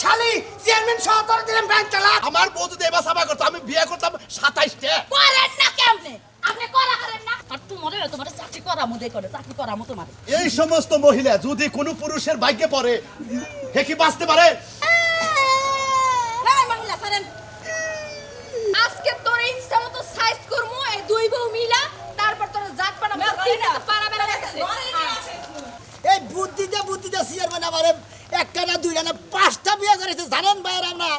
শালি চেয়ারম্যান সহ তোর দিলাম ব্যাংক চালা আমার বউ যদি এবার সাবা করতো আমি বিয়ে করতাম সাতাইশটা। করেন না কেমনে? আপনি করা করেন না? আর তোমারে তোমার চাকরি করা মধ্যে করে চাকরি করা মতো তোমার এই সমস্ত মহিলা যদি কোনো পুরুষের ভাগ্যে পড়ে হে কি বাঁচতে পারে? এই মহিলা ছাড়েন। আজকে তোর ইচ্ছা মতো সাইজ করমু এই দুই বউ মিলা তারপর তোর জাত পানা পারা এই বুদ্ধিতে বুদ্ধিতে চেয়ারম্যান আমারে একটা না দুইটা না পাঁচটা বিয়ে করেছে, জানেন ভাইয়ের আমরা?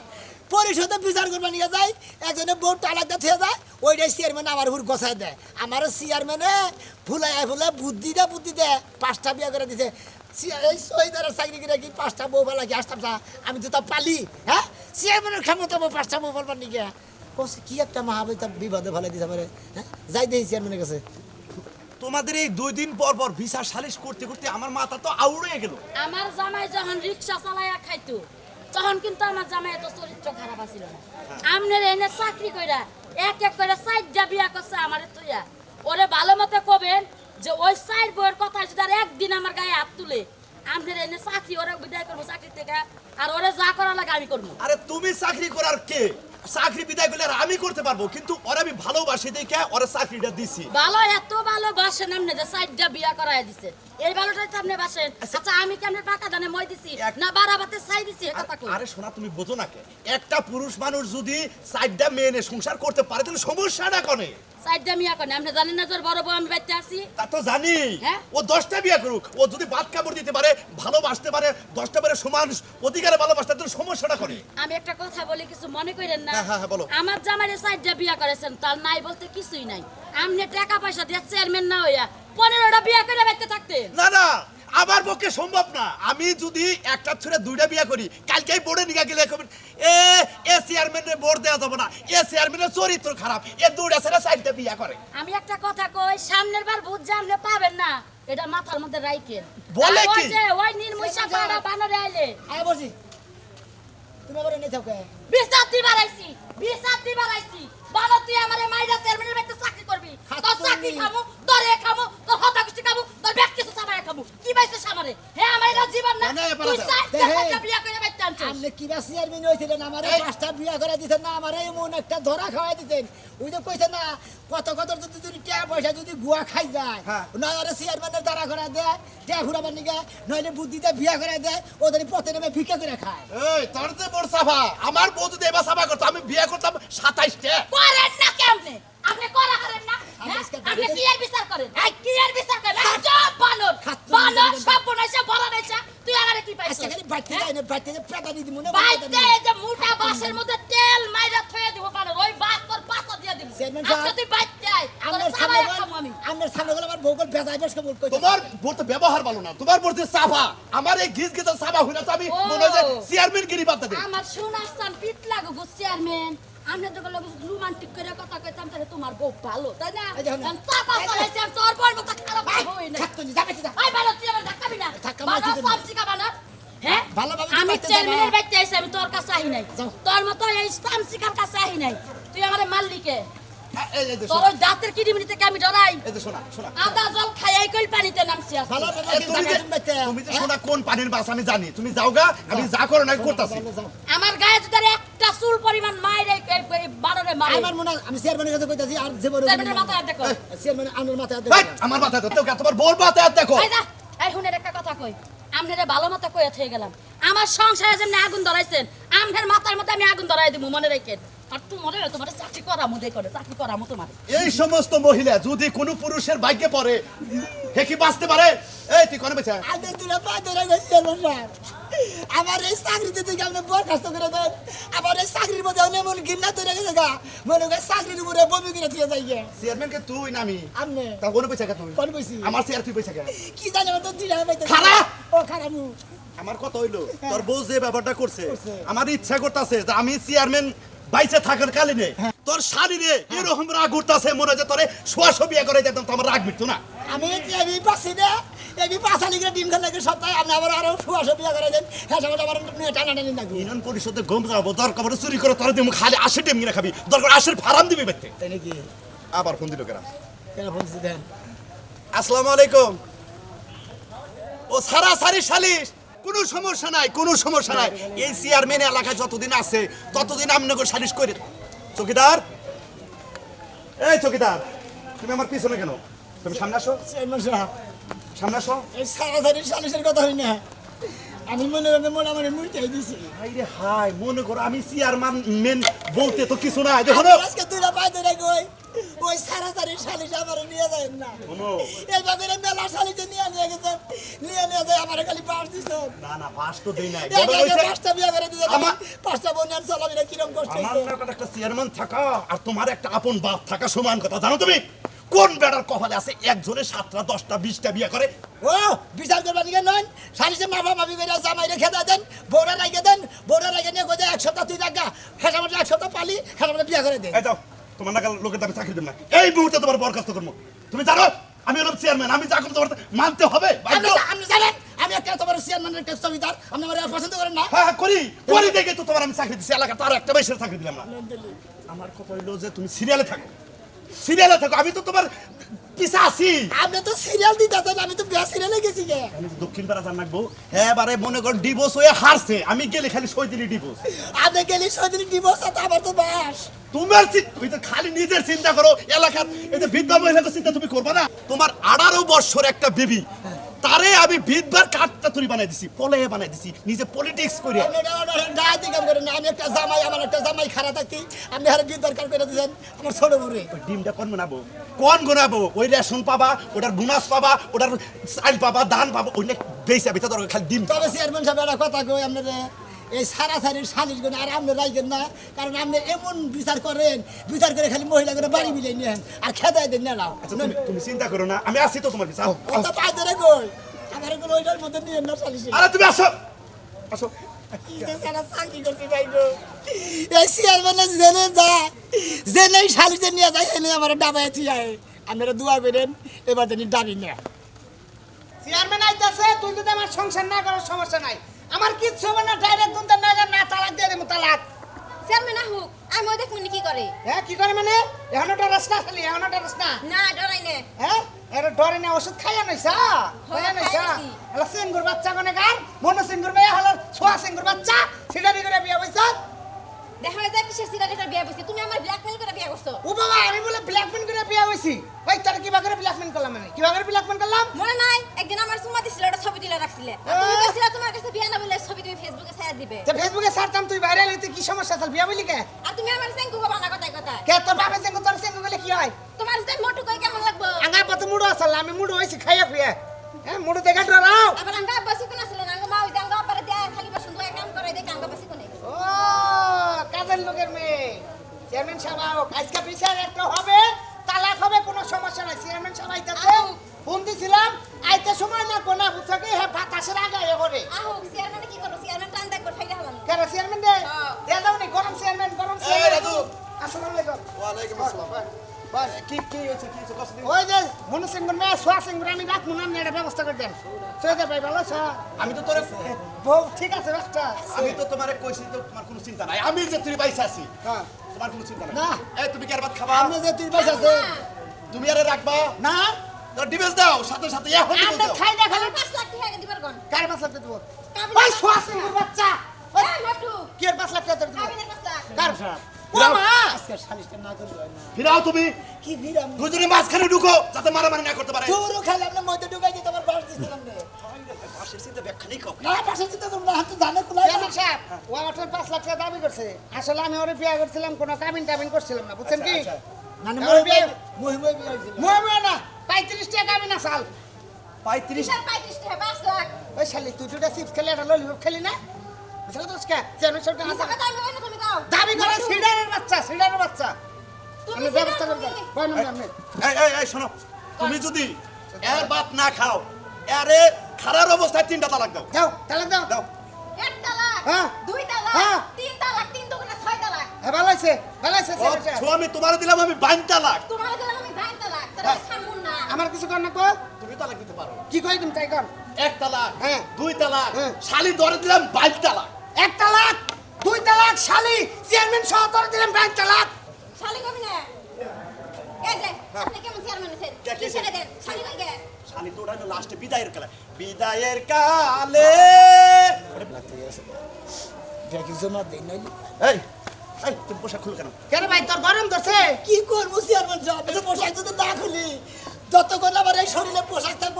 পরিষদে বিচার করবা নিয়ে যাই, একজনে বউ দিয়ে থেকে যায়, ওইটাই চেয়ারম্যান আমার উপর গছায় দেয়। আমার চেয়ারম্যানে ফুলাই ফুলে বুদ্ধিতে বুদ্ধিতে পাঁচটা বিয়ে করে দিছে। এই শহীদারের চাকরি করে কি পাঁচটা বউ বেলা কি আসতাম আমি তো তা পালি হ্যাঁ? চেয়ারম্যানের ক্ষমতা বউ, পাঁচটা বউ বলবার নিকে কছে কি একটা মহাবৈতা বিপদে ফেলে দিতে পারে হ্যাঁ? যাই দেখি চেয়ারম্যানের কাছে। তোমাদের এই দুই দিন পর পর ভিসা সালিশ করতে করতে আমার মাথা তো আউড়ে গেল। আমার জামাই যখন রিক্সা চালাইয়া খাইতো তখন কিন্তু আমার জামাই এত চরিত্র খারাপ আছিল না। আমনের এনে চাকরি কইরা এক এক করে চারটা বিয়া করছে আমার তুইয়া। ওরে ভালো মতো কবেন যে ওই চার বইয়ের কথা যদি আর একদিন আমার গায়ে হাত তুলে আমনের এনে চাকরি ওরে বিদায় করব চাকরি থেকে আর ওরে যা করা লাগে আমি করব। আরে তুমি চাকরি করার কে? চাকরি বিদায় করলে আর আমি করতে পারব কিন্তু ওরা আমি ভালোবাসি দেখে ওরা চাকরিটা দিছি। ভালো এত ভালো বাসেন আপনি যে বিয়া দিছে। এই ভালোটাই তো আপনি বাসেন। আচ্ছা। আমি কেমন পাকা দানে মই দিছি? না বারাবাতে চাই দিছি কথা কই। আরে তুমি বোঝো না কে? একটা পুরুষ মানুষ যদি মেয়ে নিয়ে সংসার করতে পারে তাহলে সমস্যাটা কনে? চারটা মিয়া কনে? আপনি জানেন না তোর বড় বউ আমি বাইতে আছি? তা তো জানি। হ্যাঁ? ও দশটা বিয়ে করুক ও যদি ভাত কাপড় দিতে পারে ভালোবাসতে পারে দশটা পারে সমান অধিকারে ভালোবাসতে তাহলে সমস্যাটা করে আমি একটা কথা বলি কিছু মনে করেন না। আমার জামাইরে চারটা বিয়া করেছেন তার নাই বলতে কিছুই নাই। আপনি টাকা পয়সা দিয়ে চেয়ারম্যান না হইয়া পনেরোটা বিয়া করে থাকতেন। না না আমার পক্ষে সম্ভব না। আমি যদি একটা ছেড়ে দুইটা বিয়ে করি কালকেই বোর্ডে নিয়ে গেলে কবেন, এ এ চেয়ারম্যানের বোর্ড দেওয়া যাবে না। এ চেয়ারম্যানের চরিত্র খারাপ। এ দুইটা ছেড়ে চারটা বিয়ে করে। আমি একটা কথা কই সামনের বার ভূত জানলে পাবেন না এটা মাথার মধ্যে রাইকেন বলে কি? ওই নির্মূষা পাড়া বানরে আইলে। আয় বসি। তুমি আবার এনে থাকো বিচার দিবার আইছি বিচার দিবার আইছি। বলো তুই আমারে মাইরা চেয়ারম্যানের বাড়িতে চাকরি করবি। তোর চাকরি খামু এ খামু তোর হতা খামু তোর ব্যাগ কি আমারে? হে আমার এটা জীবন না। না, না, এবার তুই চারটা দেখে। বিয়া করে বাইতে আনছিস। আপনি কিবা চেয়ারম্যান হয়েছিলেন? আমার পাঁচটা বিয়া করে দিতেন না আমার এমন একটা ধরা খাওয়াই দিতেন। ওই যে কইছে না কত কত যদি যদি টাকা পয়সা যদি গুয়া খাই যায়। চেয়ারম্যানের দ্বারা করে দেয় টাকা ঘুরাবার নিকে নইলে বুদ্ধিতে বিয়া করে দেয় ওদের পথে নেমে ভিক্ষা করে খায়। এই তোর যে বড় সাফা আমার বউ যদি এবার সাফা করতো আমি বিয়ে করতাম সাতাইশটা। করেন না কেমনে? আপনি করা করেন না? হ্যাঁ? আপনি কি এর বিচার করেন? কি এর বিচার করেন? এই সব বানর খাচ্চর বানর নিজেদের- সব বনাইছে বড় নাইছে তুই আমারে কি পাইছিস আজকে খালি বাড়তে যায় না বাড়তে যায় পেটা দিয়ে দিব না বাইতে যে মোটা বাসের মধ্যে তেল মাইরা থয়ে দিব বানর ওই বাস তোর পাতা দিয়ে দিব। চেয়ারম্যান আজকে তুই বাইতে আয় আমার সামনে আমি। সামনে বেজায় বেশ তোমার তো ব্যবহার ভালো না তোমার বোর যে সাফা আমার এই ঘিস ঘিস সাফা হইলে তো আমি মনে হয় চেয়ারম্যান গিরি বাদ দিই আমার সোনার স্থান পিত লাগু গো চেয়ারম্যান? আমরা তো লোক রোমান্টিক করে কথা কইতাম তাহলে তোমার বউ ভালো তাই না। চাপা এই তোর বউ মতো খারাপ হই না নি যাবে কি যা। আই ভালো তুই আমার ধাক্কাবি না। ধাক্কা ভালো মারছি তো। সবজি খাবা না। হ্যাঁ আমি চেয়ারম্যানের তোর কাছে আহি নাই। যাও। তোর মতো এই সামসিকার কাছে আহি নাই। তুই আমারে মাল্লিকে এই এই তোর ওই দাঁতের কিডিমিনি থেকে আমি ডরাই। আদা জল খাইয়াই পানিতে নামছি তুমি যে তুমি যে শোনা কোন পানির বাস আমি জানি। তুমি যাও গা আমি যা করো না করতেছি। আমার গায়ে যদি একটা চুল পরিমাণ মাইরে বারোরে মারে। আমার মনে আমি চেয়ারম্যানের কাছে কইতাছি আর যে বড় চেয়ারম্যানের মাথায় দেখো। চেয়ারম্যান আমার মাথায় হাত আমার মাথায় ধরতে তোমার বোর মাথায় দেখো। এই যা এই একটা কথা কই। আমনের ভালো মতো কয়ে থেকে গেলাম। আমার সংসারে যেমনি আগুন ধরাইছেন আমনের মাথার মধ্যে আমি আগুন ধরাই দিব মনে রেখেন। এই সমস্ত মহিলা যদি কোনো পুরুষের ভাগ্যে পড়ে হে কি বাঁচতে পারে? এই তুই কোন বেচা আমার এই চাকরিতে থেকে আপনি বরখাস্ত করে দেন আমার এই চাকরির মধ্যে অনেক মন ঘৃণা তৈরি গেছে গা মনে করে চাকরির উপরে বমি করে দিয়ে যাই চেয়ারম্যান কে তুই আপনি তা কোন বেচা তুই? কোন বইছি আমার চেয়ার তুই বেচা কি জানি আমার তো পাইতে খারাপ! ও খারাপ আমার কথা হইল তোর বউ যে ব্যাপারটা করছে। আমার ইচ্ছা করতেছে যে আমি চেয়ারম্যান বাইচে থাকার কালীনে তোর শাড়িরে এরকম রাগ উঠতাছে মনে হয় যে তোরে শোয়া বিয়ে করে যেতাম তো আমার রাগ মিটতো না। আমি আমি পাচ্ছি না আমি পাঁচা লিখে ডিম খেলে সপ্তাহে আপনি আবার আরও শুয়াশো বিয়া করে দেন। হ্যাঁ সবাই আবার টানা টানি লাগবে ইউনিয়ন পরিষদে গম যাব দরকার পড়ে চুরি করে তোর দিমু খালি আশি ডিম কিনে খাবি। দরকার আশির ফারাম দিবি বেতে। তাই নাকি? আবার ফোন দিল কেন কেন বলছি দেন? আসসালামু আলাইকুম। ও সারা সারি সালিশ। কোনো সমস্যা নাই কোনো সমস্যা নাই। এই চেয়ারম্যান এলাকায় যতদিন আছে ততদিন আপনাকে সালিশ করে চকিদার? এই চকিদার তুমি আমার পিছনে কেন? তুমি সামনে আসো। সাহেব সামনে আসো। এই সারাসারি সালিশের কথা হই না। আমি মনে মনে মনে মুইটাই দিছি। হাই রে হাই মনে করো আমি চেয়ারম্যান মেন বলতে তো কিছু নাই দেখো আজকে দুইটা পাই ধরে কই ওই সারাসারি সালিশ আমার নিয়ে যায় না। শোনো। এই বাজারে মেলা সালিশে নিয়ে নিয়ে গেছেন নিয়ে নিয়ে যায় আমার খালি পাস দিছেন না না পাস তো দেই নাই। বড় হইছে পাঁচটা বিয়ে করে দিয়েছেন আমার- পাঁচটা বোনের চলাবিরা কিরম কষ্ট আমার একটা চেয়ারম্যান থাকা আর তোমার একটা আপন বাপ থাকা সমান কথা জানো তুমি? কোন বেড়ার কপালে আছে? একজনে সাতটা দশটা বিশটা বিয়ে করে। ও বিচার করবার নিকে? নন সালিশে মাফা মাফি করে জামাই রেখে দেন বউরা রেখে দেন বউরা রেখে নিয়ে কোথায় এক সপ্তাহ তুই রাখা হেসা মতো এক সপ্তাহ পালি হেসা মতো বিয়ে করে দে। এই দাও তোমার নাগাল লোকের দাবি চাকরি দেব না। এই মুহূর্তে তোমার বরখাস্ত করব। তুমি জানো আমি হলাম চেয়ারম্যান আমি যা করব তোমার মানতে হবে। আপনি জানেন আমি একটা তোমার চেয়ারম্যানের একটা জমিদার আপনি আমার পছন্দ করেন না। হ্যাঁ হ্যাঁ, করি করি দেখে তো তোমার আমি চাকরি দিচ্ছি এলাকা তার একটা বেশের চাকরি দিলাম না। আমার কথা হইল যে তুমি সিরিয়ালে থাকো। সিরিয়ালে থাকো আমি তো তোমার পিছা আছি। আপনি তো সিরিয়াল দিতেছেন আমি তো বিয়া সিরিয়ালে গেছি গে। আমি তো দক্ষিণ পাড়া জান রাখব হ্যাঁ এবারে মনে কর ডিভোর্স হয়ে হারছে আমি গেলে খালি সই দিলি ডিভোর্স আপনি গেলি দিলি ডিভোর্স আর আমার তো বাস। তোমার তুমি তো খালি নিজের চিন্তা করো এলাকার এই যে বিধবা মহিলাকে চিন্তা তুমি করবে না? তোমার আঠারো বছর একটা বেবি তারে আমি বিধবার কাঠটা তুলি বানাই দিছি পলে বানাই দিছি নিজে পলিটিক্স করি আমি একটা জামাই আমার একটা জামাই খারাপ থাকি আপনি হারে বিদ দরকার করে দিয়েছেন আমার ছোট বউরে। ডিমটা কোন বানাবো কোন গুনাবো ওই রেশন পাবা ওটার বোনাস পাবা ওটার চাল পাবা ধান পাবা ওই বেশি ভিতর দরকার খালি ডিম তবে চেয়ারম্যান সাহেব একটা কথা কই আপনাদের এই সারা সারির সালিশ গুণ আর আপনি রাখবেন না কারণ আপনি এমন বিচার করেন বিচার করে খালি মহিলা করে বাড়ি মিলে নেন আর খেদাই দেন না আচ্ছা তুমি চিন্তা করো না আমি আসি তো তোমার কাছে। অত ধরে কই আমার কোনো ওইটার মধ্যে নিয়ে না সালিশে আরে তুমি আসো। আসো। আপনারা দোয়া করেন এবার না চেয়ারম্যান আইতাছে তুই যদি আমার সংসার না করার সমস্যা নাই আমার কিচ্ছু হবে না ডাইরেক্ট দুনতে না না তালাক দিয়ে দেবো তালাক। চেয়ারম্যান আহুক আমি ওই দেখুন কি করে? হ্যাঁ কি করে মানে? এখন ডরাস না খালি এখন ডরাস না। না ডরাই নে। হ্যাঁ এর ডরে না ওষুধ খাইয়া নইছা খাইয়া নইছা। এলা সিঙ্গুর বাচ্চা কোনে গার মনো সিঙ্গুর মেয়ে হলো ছোয়া সিঙ্গুর বাচ্চা সিডারি করে বিয়া বইছা। দেখা যায় কিসের সিরা দেখা বিয়া বসে তুমি আমার ব্ল্যাকমেল করে বিয়া করছ। ও বাবা আমি বলে ব্ল্যাকমেন করে বিয়া হইছি ওই তোর কিবা করে ব্ল্যাকমেন করলাম আমি? কিবা করে ব্ল্যাকমেন করলাম? মনে নাই? একদিন আমার সুমা দিছিল ওটা ছবি তুলে রাখছিলে। তুমি কইছিলা তোমার কাছে বিয়া না বলে ছবি তুমি ফেসবুকে ছায়া দিবে। তো ফেসবুকে ছাড়তাম তুই ভাইরাল হইতে কি সমস্যা? তাহলে বিয়া বলি কে? আর তুমি আমার সেঙ্কু হবা না কথায় কথায়। কে তোর বাপে সিঙ্গু তোর সিঙ্গু গেলে কি হয়? তোমার সাথে মোটু কই কেমন লাগবো? আঙ্গা পথ মুড়ো আসল আমি মুড়ো হইছি খাইয়া খুইয়া হ্যাঁ মুড়ো দেখা ডরাও আবার আঙ্গা আব্বাসি কোন আসলে আঙ্গা মা ওই আঙ্গা আব্বারে দেয়া খালি বাসন ধোয়া কাম করে দেখে আঙ্গা বাসি কোনে ও। কাজের লোকের মেয়ে। চেয়ারম্যান সাহেব আজকে বিচার একটা হবে তালাক হবে কোনো সমস্যা নাই। চেয়ারম্যান সাহেব আইতাছে। ফোন দিছিলাম আইতে সময় না না বুঝছ কি হ্যাঁ বাতাসের আগে এ করে আহুক চেয়ারম্যান কি করো চেয়ারম্যান টান দেখবার ফাইদা হলাম। কেন চেয়ারম্যান দে? হ্যাঁ। দে দাও নি গরম চেয়ারম্যান গরম চেয়ারম্যান। আসসালামু আলাইকুম। ওয়ালাইকুম আসসালাম। কি কি হয়েছে কি হয়েছে কষ্ট ওই যে মনু সিং মেয়ে সোয়া সিং আমি রাখব না ব্যবস্থা করে দেন। ভাই ভালো আছো? আমি তো তোরে বউ ঠিক আছে একটা আমি তো তোমারে কইছি তো তোমার কোনো চিন্তা নাই। আমি যে তুই বাইসা আছি হ্যাঁ। তোমার কোনো চিন্তা নাই। না। তুমি কি আর ভাত খাবা? আপনি যে তুই আছে। তুমি আরে রাখবা? না। তোর ডিভোর্স দাও সাথে সাথে এখন খাই না খালি। আমার লাখ টাকা দিবার কোন? কার পাঁচ লাখ টাকা দেবো? ওই সোয়া সিং বাচ্চা। ওই কি লাখ টাকা দেবো? লাখ। ও মা! আজকে সালিশটা না করলে হয় না। ফিরাও তুমি। কি ভিড়াম দুজনে মাঝখানে ঢুকো যাতে মারামারি না করতে পারে। চোরও খাইলে আপনি মধ্যে ঢুকাই দিতে আমার বাস দিচ্ছিলাম রে পাশের চিন্তা না চিন্তা না হাতে জানে সাহেব ও আমার পাঁচ লাখ টাকা দাবি করছে। আসলে আমি ওরে বিয়ে করছিলাম কোনো কাবিন টাবিন করছিলাম না বুঝছেন কি? মানে মহিমে বিয়ে- মহিমে বিয়ে হয়েছিল। মুয়ে মুয়ে না টাকা কিসের পঁয়ত্রিশ টাকা? পাঁচ লাখ। ওই শালি তুই দুটা চিপস খেলে একটা ললিপপ খেলি না? বুঝলে তো চেয়ারম্যান সাহেব দাবি করে সিডারের বাচ্চা সিডারের বাচ্চা। তুমি আমি ব্যবস্থা করে দেন কয় নম্বর আপনি এই এই এই শোনো তুমি যদি এর বাত না খাও আরে খারাপ অবস্থায় তিনটা তালাক দাও। যাও তাহলে দাও। দাও। এক তালাক হ্যাঁ। দুই তালাক হ্যাঁ। তিন তালাক তিন দুগুণে ছয় তালাক। হ্যাঁ ভালো আছে ভালো আছে ও, চেয়ারম্যান সাহেব। ছো, আমি তোমার দিলাম আমি বাইন তালাক। তোমার দিলাম আমি বাইন তালাক তার। খামুন না। আমার কিছু কর না কো। তুমি তালাক দিতে পারো কি কই তুমি তাই কর। এক তালাক হ্যাঁ। দুই তালাক হ্যাঁ। শালি ধরে দিলাম বাইন তালাক। এক তালাক দুই তালাক শালি চেয়ারম্যান সহ তোর দিলাম ব্যাংক তালাক। শালি কবি না এই যে আপনি কেমন চেয়ারম্যান আছেন? কে, ছেড়ে দেন? শালি কই গে? তো ওটা লাস্টে বিদায়ের কালে বিদায়ের কালে দেখি জমা দেই নাইলে এই এই তুমি পোশাক খুলো কেন? কেন ভাই তোর গরম ধরছে? কি করব চেয়ারম্যান সাহেব? পোশাক যদি না খুলি যতক্ষণ আমার এই শরীরে পোশাক থাকব,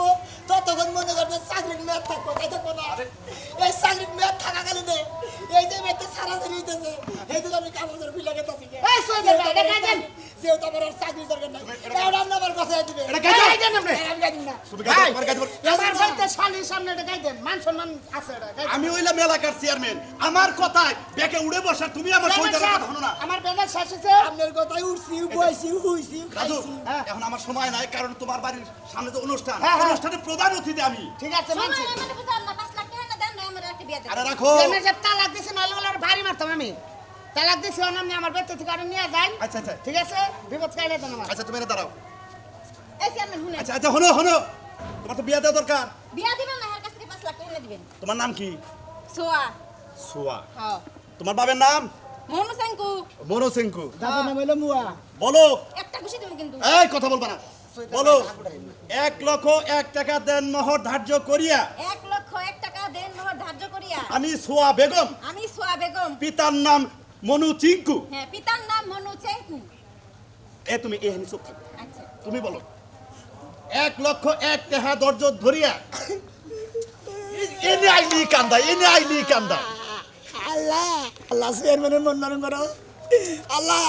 ততক্ষণ মনে করবে চাকরির মেয়াদ থাকব, তাই থাকব না এই চাকরির মেয়াদ থাকাকালীনে এই যে মেয়েতে সারাসারি হইতেছে এই জন্য আমি কাপড় ফিলে গেতেছি আর দরকার নাই। আমার কাছে দিবে। এটা আপনি? আমি না তুমি আমার সামনে এটা গাই দেন মান সম্মান আছে এটা আমি হইলাম এলাকার চেয়ারম্যান। আমার কথায় বেকে উড়ে বসা তুমি আমার কথা শোনো না। আমার বেলার শেষ আপনার কথায় উঠছি বইছি হুইছি রাজু এখন আমার সময় নাই কারণ তোমার বাড়ির সামনে তো অনুষ্ঠান হ্যাঁ, হ্যাঁ। অনুষ্ঠানের প্রধান অতিথি আমি। ঠিক আছে মানছি সময় মানে বুঝলাম না পাঁচ লাখ টাকা না দেন না আমার একটা বিয়ে দেন আরে রাখো। চেয়ারম্যান সাহেব তালাক দিছি ওগুলো ভারী মারতাম আমি। তালাক দিছি ওর নাম নিয়ে আমার বেঁচে থেকে আরে নিয়ে যান। আচ্ছা আচ্ছা। ঠিক আছে? বিপদ খাইলে দেন আমার। আচ্ছা তুমি এনে দাঁড়াও। এই চেয়ারম্যান শুনেন। আচ্ছা আচ্ছা হনো হনো তোমার তো বিয়ে দেওয়া দরকার। বিয়া দিবেন না এর কাছ থেকে পাঁচ লাখ টাকা দিবেন। তোমার নাম কি? সোয়া। সুয়া। হ্যাঁ। তোমার বাবার নাম? মোহাম্মদ সাঙ্কু। মনো সিংকু দাদা নাম হইল মুয়া। বলো। একটা খুশি তুমি কিন্তু। এই কথা বলবা না। বলো। এক লক্ষ এক টাকা দেন মোহর ধার্য করিয়া। এক লক্ষ এক টাকা দেন মোহর ধার্য করিয়া। আমি সোয়া বেগম। আমি সোয়া বেগম। পিতার নাম মনু চিঙ্কু হ্যাঁ পিতার নাম মনু চেঙ্কু এ তুমি এ চুপ থাকো আচ্ছা। তুমি বলো। এক লক্ষ এক তেহা দর্জ ধরিয়া এনে আইলি কান্দা এনে আইলি কান্দা। আল্লাহ আল্লাহ চেয়ারম্যানের মন নরম করো। আল্লাহ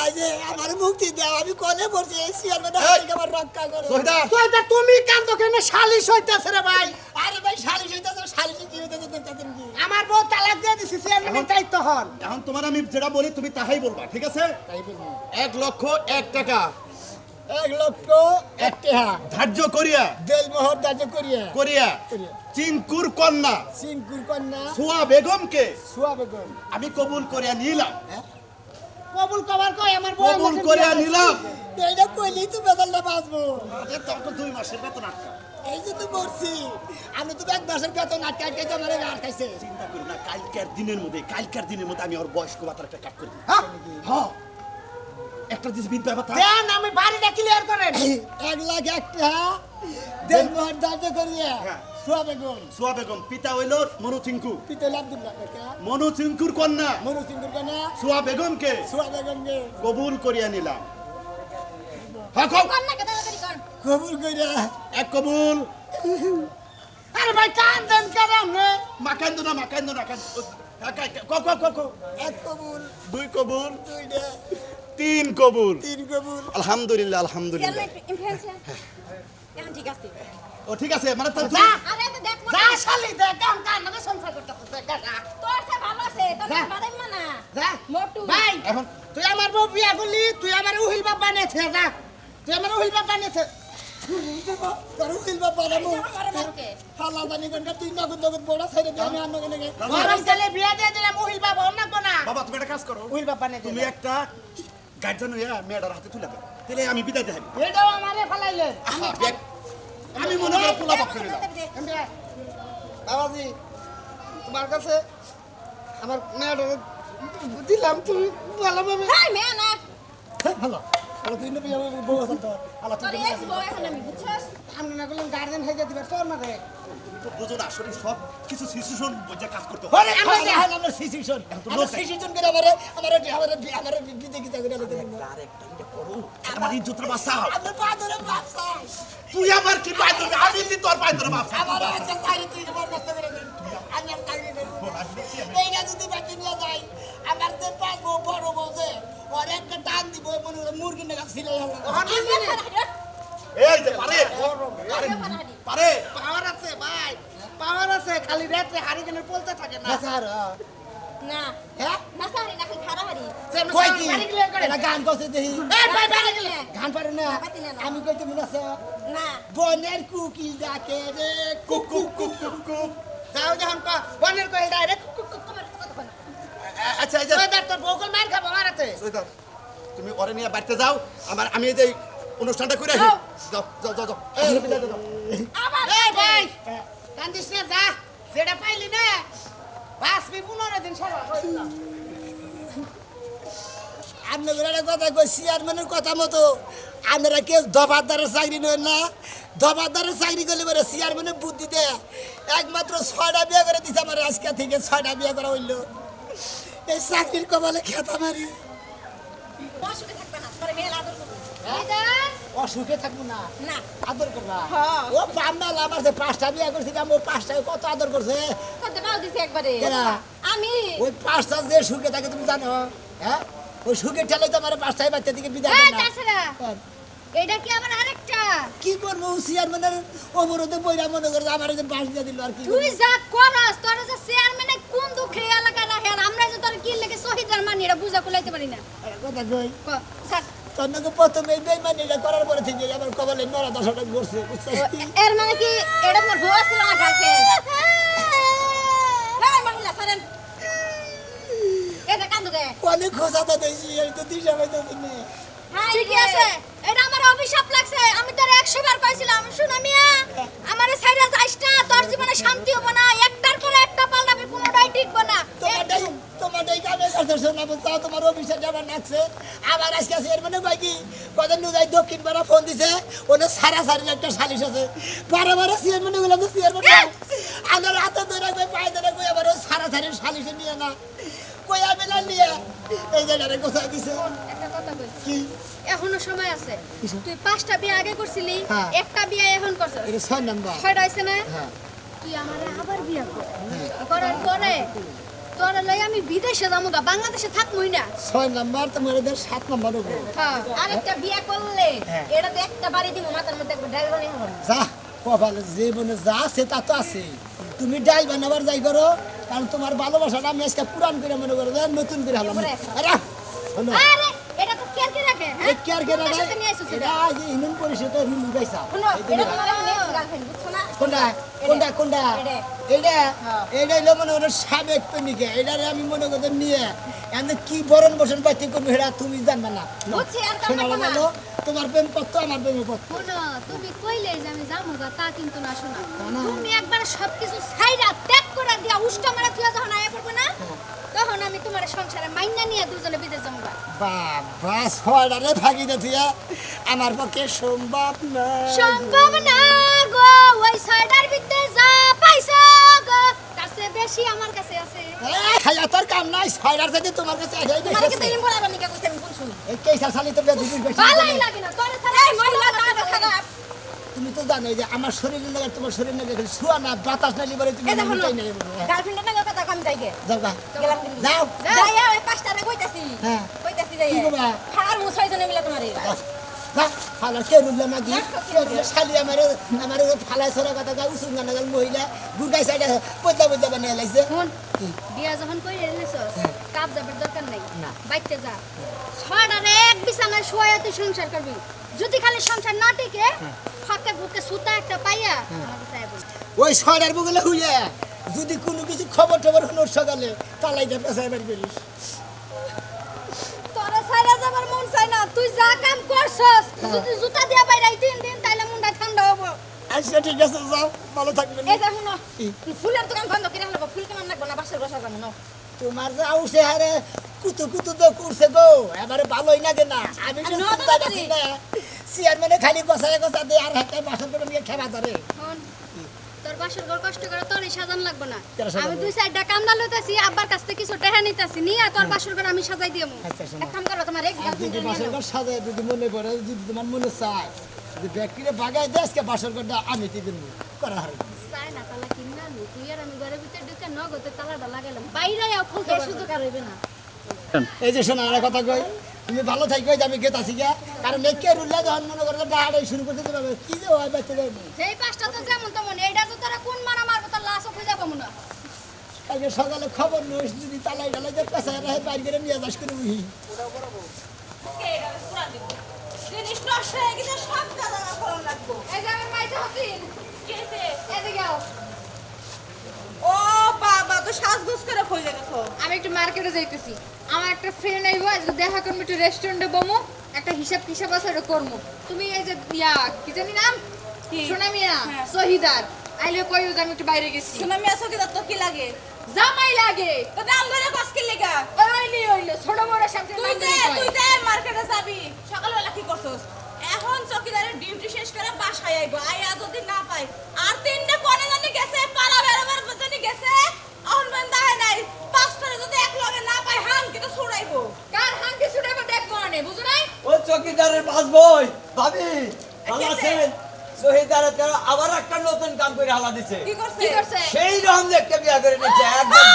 আমার মুক্তি দাও আমি কনে পড়ছি এই চেয়ারম্যানের হাত থেকে আমার রক্ষা করো। সহিদা সৈয়দা তুমি কান্দো কেন? হইতেছে রে ভাই। আরে ভাই হইতেছে শালিশ কি হইতেছে দেখতেছেন কি? আমার বউ তালাক দিয়ে দিছি চেয়ারম্যানের দায়িত্ব হন। এখন তোমার আমি যেটা বলি তুমি তাহাই বলবা ঠিক আছে? তাই বলব। এক লক্ষ এক টাকা। এক লক্ষ এক টাকা। ধার্য করিয়া। দেল মোহর দাজ করিয়া। করিয়া। চিঙ্কুর কন্যা। সিংকুর কন্যা। সোয়া বেগমকে। সুয়া বেগম। আমি কবুল করিয়া নিলাম। কবুল কবার কই আমার বউ কবুল বিয়ে নিলাম। এইটা কইলেই তো বেতনটা বাঁচবো। এ তো আমাকে দুই মাসের বেতন আটকা। এই যে তো বলছি আমি তো এক মাসের বেতন আটকে আটকে তো আমার গান খাইছে চিন্তা করি না কালকের দিনের মধ্যে কালকের দিনের মধ্যে আমি ওর বয়স্ক ভাতার একটা কাট করি দিই। হ্যাঁ? একটা দিস বিদ্যা ভাতা দেন আমি বাড়িটা ক্লিয়ার করেন। এক লাখ এক টাকা দেল মোহর দাজ করিয়া। হ্যাঁ। সুয়া বেগম। সোয়া বেগম পিতা হইল মনু চিঙ্কু পিতল আব্দুল্লাহ টাকা মনু চিঙ্কুর কন্যা। মনু সিংকুর কন্যা। সোয়া বেগমকে সুয়া বেগমকে। কবুল করিয়া নিলাম। হ্যাঁ কবুল করিয়া এক কবুল। আরে ভাই কান দেন কেন আপনি? মাকান্দ না মাকান্দ হ্যাঁ, কা- কা-। এক কবুল। দুই কবুল। দুইটা। তিন কবুল। তিন কবুল। আলহামদুলিল্লাহ আলহামদুলিল্লাহ। এখন ঠিক আছে। ও ঠিক আছে মানে তার যা। আরে তো দেখ যা শালি দে কাম কান না সংসার করতে করতে যা। তোর চেয়ে ভালো আছে তোর যা। বাদাম না। যা। মোটু। ভাই এখন তুই আমার বউ বিয়া করলি তুই আমার উহিল বাপ বানিয়েছে যা। তুই আমার উহিল বাপ বানিয়েছে। তোর উকিল বাবা রামু আমার বাবাকে। হালা জানি কোনটা তুই নগদ নগদ বড় ছেড়ে দিয়ে আমি আন্ন কেনে গরম তেলে বিয়া দিয়ে দিলাম উহিল বাপ অন্য কোনা বাবা তুমি একটা কাজ করো। উহিল বাপ বানিয়ে তুমি দিলে একটা গার্জেন হইয়া মেয়েটার হাতে তুলে দাও। তাহলে আমি বিদায় দেখাই এটাও আমারে ফালাইলেন আমি মনে করি পোলা পক্ষ নিলাম বাবাজি তোমার কাছে আমার মেয়েটা দিলাম তুমি ভালোভাবে হ্যাঁ মেয়ে না। ভালো। ভালো তুই নবি বউ আসাল তো। বউ আমি না করলাম গার্জেন হয়ে যেতে পারছ না রে তো আসলে সব কিছু সিচুয়েশন বুঝে কাজ করতে আরে হয়। আমরা দেখাই আমরা সিসিশন তো লোক নাই। করে আমারে আমারে আমারে আমারে বিদে কি করে দিতে আর একটা এটা করো। আমার ইজ্জতের বাঁচাও। আমরা পা ধরে তুই আমার কি পাই আমি কি তোর পাই ধরে আমার আছে সারি তুই আমার কষ্ট করে দেন আমি আর করব এই না যদি বাকি নিয়ে যাই আমার যে পাঁচ বউ বড় বউ যে ওর একটা টান দিব মনে মুরগি নাগা ছিলে এই যে পারে পারে পারে? পাওয়ার আছে ভাই। পাওয়ার আছে খালি রাত্রে হারিকেনের বলতে থাকে না। স্যার না। হ্যাঁ? না সারি না খালি খারাপ হারি সে আমি কই কি? এটা গান ভাই গেলে গান পারে না। বনের কুকিল ডাকে রে কুকু কুকু কুকু যাও যখন বনের কুক কুক আচ্ছা তোর বউকল মার খাব তুমি ওরে নিয়ে বাড়িতে যাও। আমার আমি এই যে অনুষ্ঠানটা করে আসি যাও। যাও যাও যাও এই, বিদায় দাও, দাও। আবার এই ভাই কান্দিস না যা। যেটা পাইলি না। বাস বি পনেরো দিন সারা। আপনাদের একটা কথা কই চেয়ারম্যানের কথা মতো। আপনারা কেউ দফাদারের চাকরি নেন না। দফাদারের চাকরি করলে পরে চেয়ারম্যানের বুদ্ধি দেয়। একমাত্র ছয়টা বিয়ে করে দিছে আমার আজকে থেকে ছয়টা বিয়ে করা হইল। এই চাকরির কপালে খেতা মারি। থাকবে না অসুখে থাকব না। না। আদর করবা হ্যাঁ। ও পান্ডাল আমার যে পাঁচটা বিয়ে করছিলাম ও পাঁচটায় কত আদর করছে? করতে পাও দিছি একবারে? আমি। ওই পাঁচটা যে সুখে থাকে তুমি জানো হ্যাঁ? ওই সুখের ঠেলে তো আমার পাঁচটায় বাচ্চা দিকে বিদায় না। হ্যাঁ। এটা কি আমার আরেকটা? কি করব? চেয়ারম্যানের অবরোধে বইরা মনে করে আমার একজন বাস দিয়ে দিল আর কি তুই যা করস তোর যে চেয়ারম্যানে কোন দুঃখে এলাকা রাখে আর আমরা যে তোর কি লেগে শহীদার মানি এটা বুঝা কুলাইতে পারি না। কথা কই? স্যার, তোর নাকি প্রথমে বেইমানিটা করার পরে থেকে আমার কপালে নরা দশটা করছে এর মানে কি? এটা তোমার বউ ছিল না গার্লফ্রেন্ড হ্যাঁ মহিলা সারেন। এটা কান্দু কে অনেক খোঁজা তো দিয়েছি তো দিশা পাইতেছি ঠিকই আছে। অভিশাপ লাগছে। আমি তোর একশো বার কইছিলাম শুনা মিয়া আমার সাইডে যাইস না তোর জীবনে শান্তি হব না। একটার পরে একটা পাল্টাবি কোনোটাই টিকবো না। তোমারটাই তোমারটাই কামে করছে শোনা বুঝছ তোমার অফিসে যাবার লাগছে। আবার আজকে চেয়ারম্যানে কয় কি? কদিন নুজাই দক্ষিণ পাড়া ফোন দিছে ওনে সারা সারি একটা সালিশ আছে। বারে বারে চেয়ারম্যানে গুলো তো আমার হাতে ধরে কই পায়ে ধরে কই আবার সারা সারি সালিশে নিয়ে না। কই আমি নিয়ে? এই জায়গাটা গোছাই দিছে। একটা কথা কই? কি? এখনও সময় আছে। তুই পাঁচটা বিয়ে আগে করছিলি হ্যাঁ। একটা বিয়ে এখন করছিস। এটা ছয় নাম্বার। ছয়টা হয়েছে না? হ্যাঁ। তুই আমারে আবার বিয়ে কর। করার পরে তোরা লই আমি বিদেশে যাব গা বাংলাদেশে থাকবই না। ছয় নাম্বার তোমার এদের সাত নাম্বার হ্যাঁ আরেকটা বিয়ে করলে হ্যাঁ। এটাতে একটা বাড়ি দিব মাথার মধ্যে একবার ড্রাইভার নিয়ে হব যা কপালে জীবনে যা আছে তা তো আছে তুমি ডাল বানাবার যাই করো কারণ তোমার ভালোবাসাটা আমি আজকে পুরান করে মনে করো নতুন করে হলাম। আরে এটা তো কে কে রাখে হ্যাঁ? কেয়ার কে রাখে? এটা ইউনিয়ন পরিষদের রিলু গাইছা শোনো এটা তোমার এখন ex girlfriend, কোনটা? কোনটা কোনটা এটা এটা হলো মনে হলো সাবেক প্রেমিকা। এটারে আমি মনে করতে নিয়ে এমনি কি বরণ বসন পাইতে করব এটা তুমি জানবে না। তোমার প্রেম আমার তুমি কইলে যে আমি যাব তা কিন্তু না শোনা। তুমি একবার সবকিছু ছাইরা ত্যাগ করে দিয়া উষ্টা মারা তুই যখন আয়া পড়বে না তখন আমি তোমার সংসারে মাইনা নিয়ে দুজনে বিদেশ যাব গা। বাবা ছয়টারে ভাগি দিয়া আমার পক্ষে সম্ভব না সম্ভব না ওই ছয়টার ভিতরে যা পাইছো গো তার চেয়ে বেশি আমার কাছে আছে। খাইয়া তোর কাম নাই ছয়টার যদি তোমার কাছে এগিয়ে তোমার। কিন্তু ইলিম বলাবার নিকা কইতে আমি শুনছি এই কেসা শালি তো বেশি বেশি ভালোই লাগে না তোরে ছাড়া এই মহিলা মহিলা খারাপ তুমি তো জানো যে আমার শরীরের লাগে তোমার শরীর লাগে শুয়া না বাতাস না লিবারে তুমি মিটাই নাই গার্লফ্রেন্ডের নাকি কথা আমি যাই গে। যাও গা। গেলাম। যাও। যাইয়া ওই পাঁচটারে কইতাছি। হ্যাঁ। কইতাছি কি যাইয়া করবা? ফাড়ার মুছাই জন্য মিলা তোমারে। না ফালা কে রুবলা মাগি শালি আমার আমার ফালা সরা কথা গা উসুন গানা গাল মহিলা গুরগাই সাইডে বানিয়ে শুন বিয়া যখন কই হ্যাঁ। কাপ যাবার দরকার নাই না। বাইতে যা ছয়টারে এক বিছানায় শোয়া তুই সংসার করবি যদি খালি সংসার না টিকে হ্যাঁ। ফাঁকে ফুকে সুতা একটা পাইয়া বল। ওই ছয়টার বুগলে হইয়া যদি কোনো কিছু খবর টবর হলো সকালে তালাই যা পেশায় বাড়ি বেরিস যাবার মন চাই না। তুই যা কাম করছস হ্যাঁ। যদি জুতা দিয়া বাইরাই তিন দিন তাইলে মুন্ডা ঠান্ডা হব। আচ্ছা ঠিক আছে যাও ভালো থাকবেন। এই দেখো না ফুলের দোকান বন্ধ করে হলো ফুল কেমন লাগবে না? বাসের বসা যাব না তোমার যে হারে কুতু কুতু তো করছে গো এবারে ভালোই লাগে না। আমি তো চিন্তা করছি না চেয়ারম্যানে খালি গোছায় গোছা দিয়ে আর একটা বাসন করে নিয়ে খেবা ধরে। তোর বাসর ঘর কষ্ট করে তোরই সাজান লাগবে না? আমি দুই সাইডটা কামলা লইতাছি আব্বার কাছ থেকে কিছু টেহা নিতাছি নিয়ে তোর বাসর ঘর আমি সাজাই দিমু আচ্ছা এক কাম করো তোমার এক্স যদি বাসর ঘর সাজায় যদি মনে করে যদি তোমার মনে চায় যদি বাগায় বাসর ঘরটা আমি দিয়ে দেবো করা হবে চাই না নি। তুই আর আমি ঘরের ভিতরে ঢুকে নগদে তালাটা লাগাইলাম। বাইরে আও খুলতে সুযোগ আর হইবে না। এই যে শোনো আর কথা কই। তুমি ভালো থাকবে যে আমি গেতাছি গা কারণ এই কে রুল্লা যখন মনে করো ডাহাড়াই শুরু করতে দেবে কি যে হয় বাচ্চা সেই পাঁচটা তো যেমন তেমন এইটা তো তারা কোন মারা মারবো তোর লাশও খুঁজে পাবো না। কালকে সকালে খবর নইস যদি তালাই ডালাই যে পেশায় রাখে বাইর করে নিয়ে যাস করে উহি জিনিস নষ্ট হয়ে গেছে সব কাজ আমার করা লাগবে। এই যে আমার মাইছে হতিন কেসে এদিকে আও। ও তো সাজগোজ করে কইলে গেছো। আমি একটু মার্কেটে যাইতেছি। আমার একটা ফ্রেন্ড আইব আজকে দেখা করব একটু রেস্টুরেন্টে বমো একটা হিসাব হিসাব আছে ওটা করব তুমি এই যে ইয়া কি জানি নাম? সোনামিয়া হ্যাঁ। শহীদার আইলে কইও যে আমি একটু বাইরে গেছি। সুনামি আসো কি তো কি লাগে? জামাই লাগে। তো দাম ধরে কস কি লেগা? ওইলি ওইলি ছোট বড় সাথে তুই দে তুই দে ভাবি সকালবেলা কি করছস? এখন চকিদারের ডিউটি শেষ করে বাসায় আইবো। আইয়া যদি না পাই আর তিনটে কোনে জানি গেছে পাড়া বেরোবার জানি গেছে। এখন পর্যন্ত আয় নাই। পাঁচটারে যদি এক লগে না পাই হান কিন্তু ছুড়াইবো। কার হাঙ্কি ছুটাইবো দেখব আনে বুঝো নাই? ও চকিদারের পাস বই ভাবি ভালো? আছেন আবার একটা নতুন কাম করে হালা দিছে। কি করছে? কি করছে সেই রকম দেখতে বিয়া করে নিচ্ছে একদম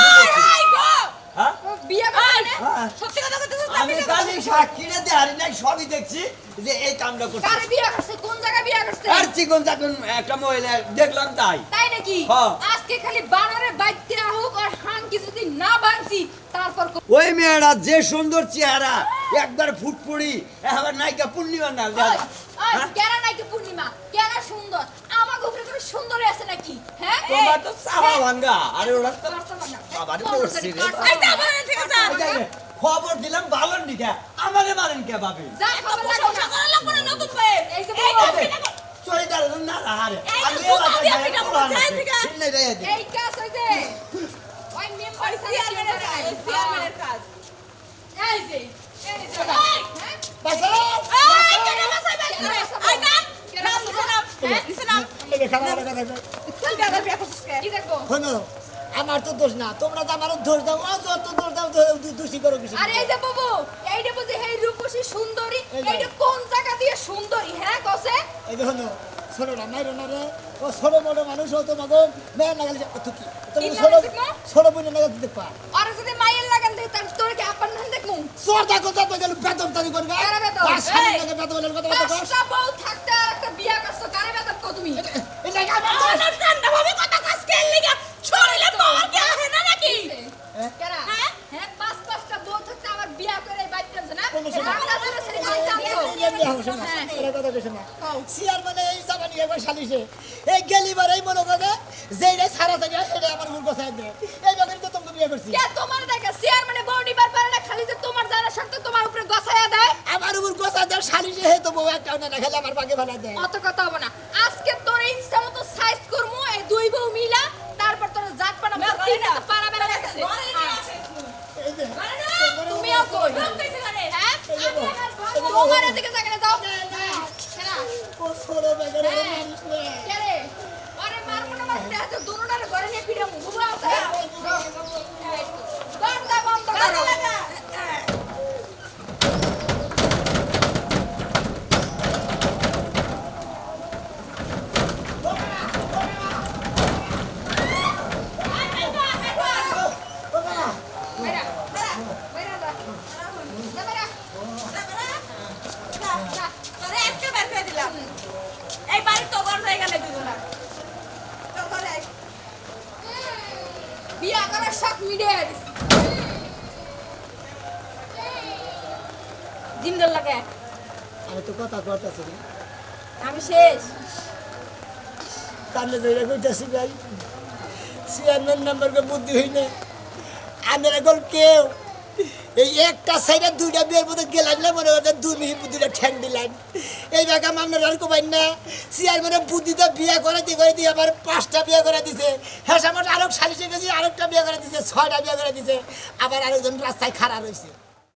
আমি মিথ্যে সাক্ষীরে দেহারি নাই সবই দেখছি যে এই কামটা করছে। কারে বিয়ে করছে? কোন জায়গায় বিয়ে করছে? আর চিকন চাকন একটা মহিলা দেখলাম তাই। তাই নাকি? হ্যাঁ। আজকে খালি বানরে বাইতে হোক আর হাঙ্কি যদি না বানছি তারপর ওই মেয়েরা যে সুন্দর চেহারা একবার ফুটফুড়ি আবার নায়িকা পূর্ণিমা না পূর্ণিমা? কেনা সুন্দর? আমার উপরে সুন্দরী আছে নাকি? হ্যাঁ? তোমার তো সাবা ভাঙ্গা আরে ওরা তো। খবর দিলাম ভালো নিকা আমারে মারেন কে ভাবি হ্যাঁ, না। না দেখো, না! হ্যাঁ হ্যাঁ কথা শোনো, আমার তো দোষ না তোমরা তো আমার দোষ দাও ও যত দোষ দাও দোষী করো কিছু আরে এই যে বাবু এইটা বুঝি হেই রূপসী সুন্দরী। এইটা কোন জায়গা দিয়ে সুন্দরী হ্যাঁ কসে এই দেখো না ছোট না মাইরো না রে ও ছোট মোটো মানুষ ও তোমাকে মেয়ের নাগাল তুই কি তুমি ছোট? ছোট বোনের নাগাল দেখবা আর যদি মায়ের লাগান দেই তার তোর কি আপন নাম দেখমু চোরটা কথা তো গেল বেতন তারি করবে কারা বেতন? আর স্বামীর এই! নাগাল বেতন বলে কথা কস পাঁচটা বউ থাকতে আর একটা বিয়া করছ কারে বেতন কো তুমি এই বেতন আমার ভাবে কথা কাজ কে লাগা ছড়িলে পাওয়ার কি আহে না নাকি কেরা হ্যাঁ? হ্যাঁ পাঁচ পাঁচটা বউ থাকতে আমার বিয়া করে বাইতে না কোনো সমস্যা রান্না করে সেটা খাইতে হ্যাঁ। মানে এই গেলিবার এই মনে করে যেইটা সারা থাকে সেটা আমার মুখ বসায় দেয়। এই তো তোমাকে বিয়ে করছি। কে তোমার দেখে? মানে বউ নিবার পারে না খালি যে তোমার জানা সত্ত্বে তোমার উপরে গছায়া দেয়। আমার উপর গোসা দেয় সালিশে হে তো বউ একটা না খেলে আমার বাগে ফেলা দেয়। অত কথা হবে না। Logan! বিয়া করার শখ মিডিয়া দিস জিমদল লাগে। আমি তো কথা আমি শেষ। তাহলে ধরে কইতাছি ভাই। নাম্বারকে বুদ্ধি আমরা এখন কেউ এই একটা সাইডে দুইটা বিয়ের মধ্যে গেলাম না, মনে হচ্ছে দুই মিহি বুদ্ধিটা ঠ্যাং দিলাম। এই জায়গা আপনার আর কোবাই না চেয়ারম্যানের বুদ্ধিতে বিয়ে করে দিয়ে করে দিয়ে আবার পাঁচটা বিয়ে করে দিছে। হ্যাঁ আমার আরেক সালিশে গেছি, আরেকটা বিয়ে করে দিছে, ছয়টা বিয়ে করে দিছে। আবার আরেকজন রাস্তায় খাড়া রয়েছে।